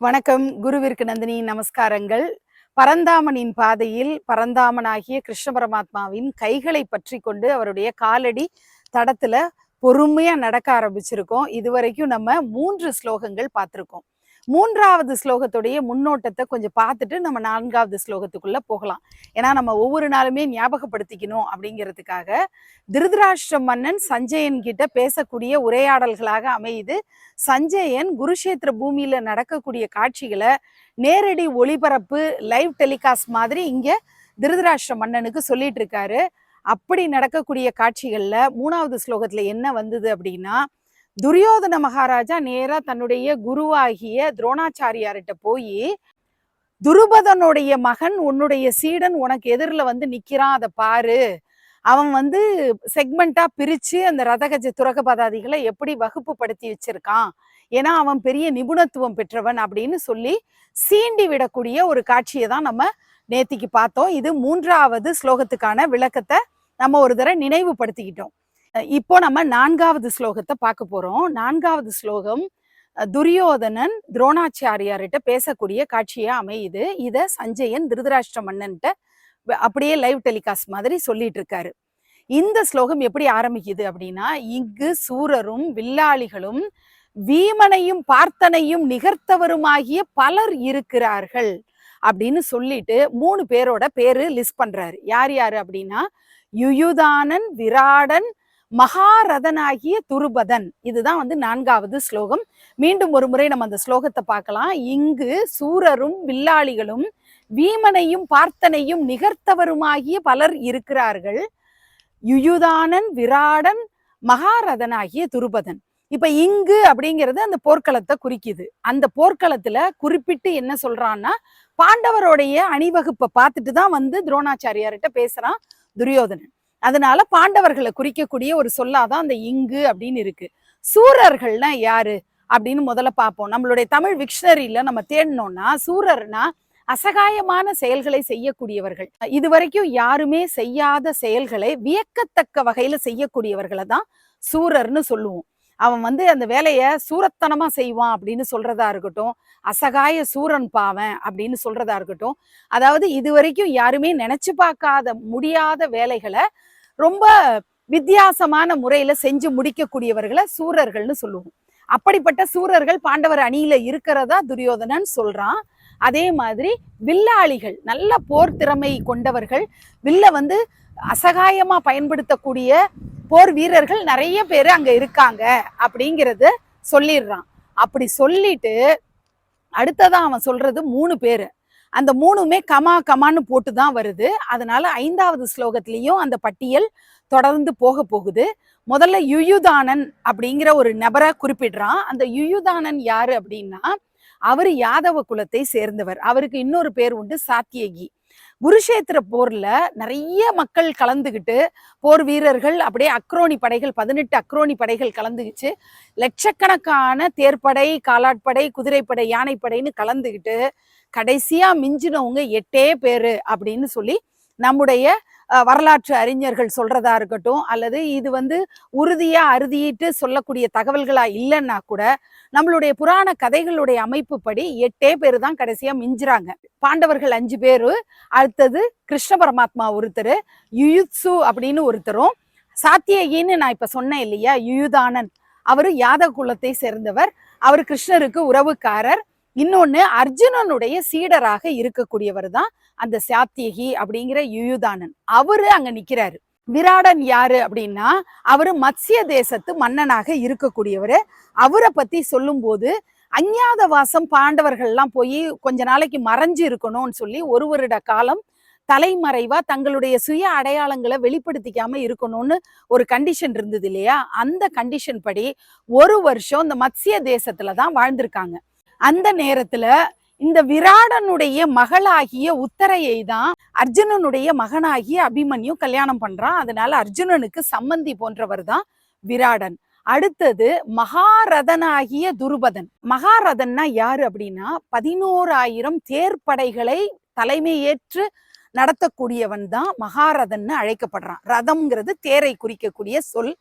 வணக்கம். குருவிற்கு நந்தினி நமஸ்காரங்கள். பரந்தாமனின் பாதையில் பரந்தாமனாகிய கிருஷ்ண பரமாத்மாவின் கைகளை பற்றி கொண்டு அவருடைய காலடி தடத்துல பொறுமையா நடக்க ஆரம்பிச்சிருக்கோம். இதுவரைக்கும் நம்ம மூன்று ஸ்லோகங்கள் பார்த்திருக்கோம். மூன்றாவது ஸ்லோகத்துடைய முன்னோட்டத்தை கொஞ்சம் பார்த்துட்டு நம்ம நான்காவது ஸ்லோகத்துக்குள்ள போகலாம். ஏன்னா நம்ம ஒவ்வொரு நாளுமே ஞாபகப்படுத்திக்கணும் அப்படிங்கிறதுக்காக திருதராஷ்டிர மன்னன் சஞ்சயன் கிட்ட பேசக்கூடிய உரையாடல்களாக அமையுது. சஞ்சயன் குருஷேத்திர பூமியில நடக்கக்கூடிய காட்சிகளை நேரடி ஒளிபரப்பு லைவ் டெலிகாஸ்ட் மாதிரி இங்க திருதராஷ்டிர மன்னனுக்கு சொல்லிட்டு இருக்காரு. அப்படி நடக்கக்கூடிய காட்சிகளில் மூணாவது ஸ்லோகத்தில் என்ன வந்தது அப்படின்னா துரியோதன மகாராஜா நேரா தன்னுடைய குருவாகிய துரோணாச்சாரியார்கிட்ட போய் துருபதனுடைய மகன் உன்னுடைய சீடன் உனக்கு எதிரில் வந்து நிற்கிறான் அதை பாரு. அவன் வந்து செக்மெண்டா பிரிச்சு அந்த ரதகஜ துரக பதாதிகளை எப்படி வகுப்பு படுத்தி வச்சிருக்கான். ஏன்னா அவன் பெரிய நிபுணத்துவம் பெற்றவன் அப்படின்னு சொல்லி சீண்டி விடக்கூடிய ஒரு காட்சியை தான் நம்ம நேத்திக்கு பார்த்தோம். இது மூன்றாவது ஸ்லோகத்துக்கான விளக்கத்தை நம்ம ஒரு தடவை நினைவுபடுத்திக்கிட்டோம். இப்போ நம்ம நான்காவது ஸ்லோகத்தை பார்க்க போறோம். நான்காவது ஸ்லோகம் துரியோதனன் துரோணாச்சாரியார்கிட்ட பேசக்கூடிய காட்சியா அமையுது. இத சஞ்சயன் திருதராஷ்டிர மன்னன்ட்ட அப்படியே லைவ் டெலிகாஸ்ட் மாதிரி சொல்லிட்டு இருக்காரு. இந்த ஸ்லோகம் எப்படி ஆரம்பிக்குது அப்படின்னா இங்கு சூரரும் வில்லாளிகளும் வீமனையும் பார்த்தனையும் நிகர்த்தவருமாகிய பலர் இருக்கிறார்கள் அப்படின்னு சொல்லிட்டு மூணு பேரோட பேரு லிஸ்ட் பண்றாரு. யார் யாரு அப்படின்னா யுயுதானன் விராடன் மகாரதனாகிய துருபதன். இதுதான் வந்து நான்காவது ஸ்லோகம். மீண்டும் ஒரு முறை நம்ம அந்த ஸ்லோகத்தை பார்க்கலாம். இங்கு சூரரும் வில்லாளிகளும் வீமனையும் பார்த்தனையும் நிகர்த்தவருமாகிய பலர் இருக்கிறார்கள். யுயுதானன் விராடன் மகாரதனாகிய துருபதன். இப்ப இங்கு அப்படிங்கிறது அந்த போர்க்களத்தை குறிக்குது. அந்த போர்க்களத்துல குறிப்பிட்டு என்ன சொல்றான்னா பாண்டவருடைய அணிவகுப்பை பார்த்துட்டு தான் வந்து துரோணாச்சாரியார்கிட்ட பேசுறான் துரியோதனன். அதனால பாண்டவர்களை குறிக்கக்கூடிய ஒரு சொல்லாதான் அந்த இங்கு அப்படின்னு இருக்கு. சூரர்கள்னா யாரு? அப்படின்னு முதல்ல பார்ப்போம். நம்மளுடைய தமிழ் விக்ஷனரியில நம்ம தேடினோம்னா சூரர்னா அசகாயமான செயல்களை செய்யக்கூடியவர்கள். இது வரைக்கும் யாருமே செய்யாத செயல்களை வியக்கத்தக்க வகையில செய்யக்கூடியவர்களை தான் சூரர்னு சொல்லுவோம். அவன் வந்து அந்த வேலையை சூரத்தனமா செய்வான் அப்படின்னு சொல்றதா இருக்கட்டும். அசகாய சூரன் பாவன் அப்படின்னு சொல்றதா இருக்கட்டும். அதாவது இதுவரைக்கும் யாருமே நினைச்சு பார்க்காத முடியாத வேலைகளை ரொம்ப வித்தியாசமான முறையில செஞ்சு முடிக்கக்கூடியவர்களை சூரர்கள்னு சொல்லுவோம். அப்படிப்பட்ட சூரர்கள் பாண்டவர் அணியில இருக்கிறதா துரியோதனன் சொல்றான். அதே மாதிரி வில்லாளிகள் நல்ல போர் திறமை கொண்டவர்கள் வில்ல வந்து அசகாயமா பயன்படுத்தக்கூடிய போர் வீரர்கள் நிறைய பேர் அங்க இருக்காங்க அப்படிங்கிறது சொல்லிடுறான். அப்படி சொல்லிட்டு அடுத்ததான் அவன் சொல்றது மூணு பேரு. அந்த மூணுமே கமா கமான்னு போட்டு தான் வருது. அதனால ஐந்தாவது ஸ்லோகத்திலையும் அந்த பட்டியல் தொடர்ந்து போக போகுது. முதல்ல யுயுதானன் அப்படிங்கிற ஒரு நபரை குறிப்பிடுறான். அந்த யுயுதானன் யாரு அப்படின்னா அவர் யாதவ குலத்தை சேர்ந்தவர். அவருக்கு இன்னொரு பேர் உண்டு சாத்தியகி. குருஷேத்திர போர்ல நிறைய மக்கள் கலந்துகிட்டு போர் வீரர்கள் அப்படியே அக்ரோனி படைகள் பதினெட்டு அக்ரோனி படைகள் கலந்துக்கிச்சு லட்சக்கணக்கான தேர்ப்படை காலாட்படை குதிரைப்படை யானைப்படைன்னு கலந்துக்கிட்டு கடைசியா மிஞ்சினவங்க எட்டே பேரு அப்படின்னு சொல்லி நம்முடைய வரலாற்று அறிஞர்கள் சொல்றதா இருக்கட்டும் அல்லது இது வந்து உறுதியா அறுதியிட்டு சொல்லக்கூடிய தகவல்களா இல்லைன்னா கூட நம்மளுடைய புராண கதைகளுடைய அமைப்பு படி எட்டே பேர் தான் கடைசியா மிஞ்சுறாங்க. பாண்டவர்கள் அஞ்சு பேரு அடுத்தது கிருஷ்ண பரமாத்மா ஒருத்தர் யுயுத்சு அப்படின்னு ஒருத்தரும். சாத்தியகின்னு நான் இப்ப சொன்னேன் இல்லையா யுயுதானன். அவர் யாதவ குலத்தை சேர்ந்தவர். அவர் கிருஷ்ணருக்கு உறவுக்காரர். இன்னொன்னு அர்ஜுனனுடைய சீடராக இருக்கக்கூடியவர் தான் அந்த சாத்தியகி அப்படிங்கிற யுயுதானன். அவரு அங்க நிக்கிறாரு. விராடன் யாரு அப்படின்னா அவரு மத்திய தேசத்து மன்னனாக இருக்கக்கூடியவர். அவரை பத்தி சொல்லும்போது அஞ்ஞாத வாசம் பாண்டவர்கள்லாம் போய் கொஞ்ச நாளைக்கு மறைஞ்சு இருக்கணும்னு சொல்லி ஒரு வருட காலம் தலைமறைவா தங்களுடைய சுய அடையாளங்களை வெளிப்படுத்திக்காம இருக்கணும்னு ஒரு கண்டிஷன் இருந்தது இல்லையா? அந்த கண்டிஷன் படி ஒரு வருஷம் இந்த மத்திய தேசத்துல தான் வாழ்ந்திருக்காங்க. அந்த நேரத்துல இந்த விராடனுடைய மகளாகிய உத்தரையை தான் அர்ஜுனனுடைய மகனாகிய அபிமன்யு கல்யாணம் பண்றான். அதனால அர்ஜுனனுக்கு சம்மந்தி போன்றவர் தான் விராடன். அடுத்தது மகாரதனாகிய துருபதன். மகாரதன்னா யாரு அப்படின்னா பதினோராயிரம் தேர்ப்படைகளை தலைமையேற்று நடத்தக்கூடியவன் தான் மகாரதன்னு அழைக்கப்படுறான். ரதம்ங்கிறது தேரை குறிக்கக்கூடிய சொல்.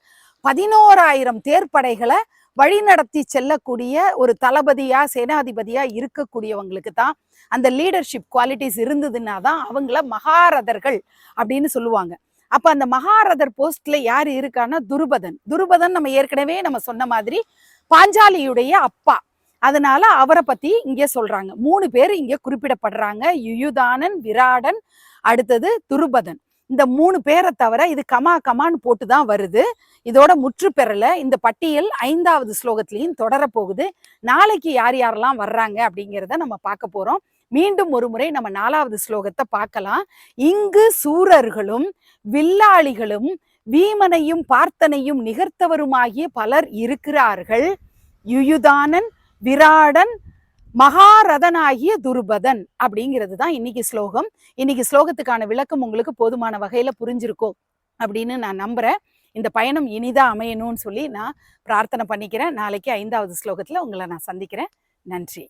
பதினோராயிரம் தேர்ப்படைகளை வழிநடத்தி செல்லக்கூடிய ஒரு தளபதியா சேனாதிபதியா இருக்கக்கூடியவங்களுக்கு தான் அந்த லீடர்ஷிப் குவாலிட்டிஸ் இருந்ததுன்னா தான் அவங்கள மகாரதர்கள் அப்படின்னு சொல்லுவாங்க. அப்ப அந்த மகாரதர் போஸ்ட்ல யார் இருக்கான்னா துருபதன். துருபதன் நம்ம ஏற்கனவே நம்ம சொன்ன மாதிரி பாஞ்சாலியுடைய அப்பா. அதனால அவரை பத்தி இங்கே சொல்றாங்க. மூணு பேர் இங்கே குறிப்பிடப்படுறாங்க. யுயுதானன் விராடன் அடுத்தது துருபதன். இந்த மூணு பேரை தவிர இது கமா கமான்னு போட்டு தான் வருது. இதோட முற்று பெறல இந்த பட்டியல் ஐந்தாவது ஸ்லோகத்திலையும் தொடரப்போகுது. நாளைக்கு யார் யாரெல்லாம் வர்றாங்க அப்படிங்கிறத நம்ம பார்க்க போறோம். மீண்டும் ஒரு முறை நம்ம நாலாவது ஸ்லோகத்தை பார்க்கலாம். இங்கு சூரர்களும் வில்லாளிகளும் வீமனையும் பார்த்தனையும் நிகர்த்தவருமாகிய பலர் இருக்கிறார்கள். யுயுதானன் விராடன் மகாரதனாகிய துருபதன் அப்படிங்கிறது தான் இன்னைக்கு ஸ்லோகம். இன்னைக்கு ஸ்லோகத்துக்கான விளக்கம் உங்களுக்கு போதுமான வகையில புரிஞ்சிருக்கும் அப்படின்னு நான் நம்புறேன். இந்த பயணம் இனிதா அமையணும்னு சொல்லி நான் பிரார்த்தனை பண்ணிக்கிறேன். நாளைக்கு ஐந்தாவது ஸ்லோகத்துல உங்களை நான் சந்திக்கிறேன். நன்றி.